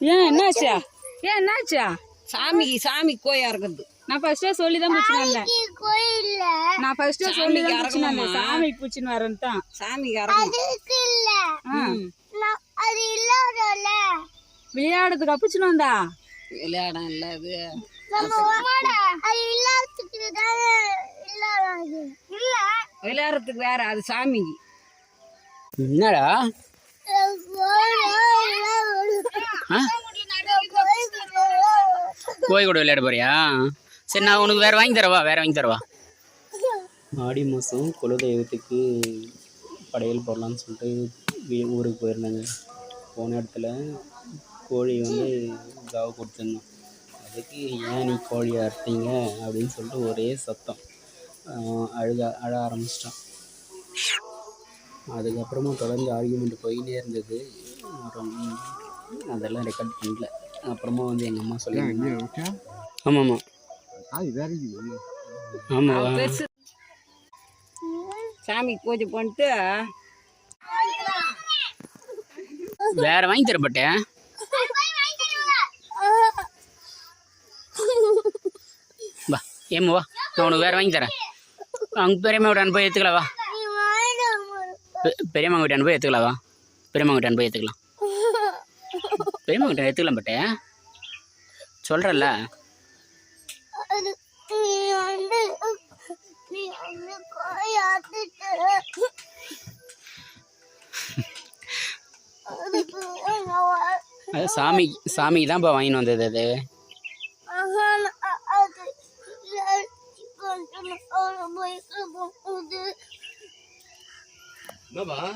ஏன் என்னாச்சா? ஏன் என்னாச்சா? சாமிக்கு சாமி கோயா இருக்குது நான் ஃபர்ஸ்டே சொல்லி தான் பூச்சின்னு வந்தேன். கோயில்ல. நான் ஃபர்ஸ்டே சொல்லி தான் பூச்சின்னு வந்தேன். பூச்சின்னு வரேன் தான் சாமிக்கு அதுக்கு இல்ல. அது இல்லாதல விளையாடுறதுக்கு அப்புச்சின்னு வந்தா? விளையாடம் இல்ல அது. விளையாடுறதுக்கு வேற அது சாமிக்கு. என்னடா? ஆ? கூட விளையாட போறியா? சரி நான் உனக்கு வேற வாங்கி தரவா? வேற வாங்கி தரவா? ஆடி மாதம் குலதெய்வத்துக்கு படையல் போடலான்னு சொல்லிட்டு ஊருக்கு போயிருந்தாங்க. போன இடத்துல கோழி வந்து காவு கொடுத்துருந்தோம். அதுக்கு ஏன் நீ கோழி அறுத்தீங்க அப்படின்னு சொல்லிட்டு ஒரே சத்தம். அழுக அழ ஆரம்பிச்சிட்டான். அதுக்கப்புறமா தொடர்ந்து ஆர்கியூமெண்ட் போயின்னே இருந்தது. ரொம்ப அதெல்லாம் ரெக்கார்ட் பண்ணல. அப்புறமா வந்து எங்கள் அம்மா சொல்லி ஆமாம் ஆமாம் ஆமாம் சாமிக்கு பூஜை பண்ணிட்டு வேற வாங்கி தரப்பட்டேன் வா ஏம்மா வா. நான் உனக்கு வேற வாங்கி தரேன். அவங்க பெரியம்மா வீட்டான் போய் எடுத்துக்கலாம் வா. பெரியம்மா வீட்டான் போய் எடுத்துக்கலாம் வா. பெரியம்மா வீட்டான் போய் எடுத்துக்கலாம் பெரியம்மா வீட்டான் எடுத்துக்கலாம் பட்டே சொல்கிறல்ல அது சாமி சாமிக்கு தான்ப்பா வாங்கின்னு வந்தது அது? ஆஹா,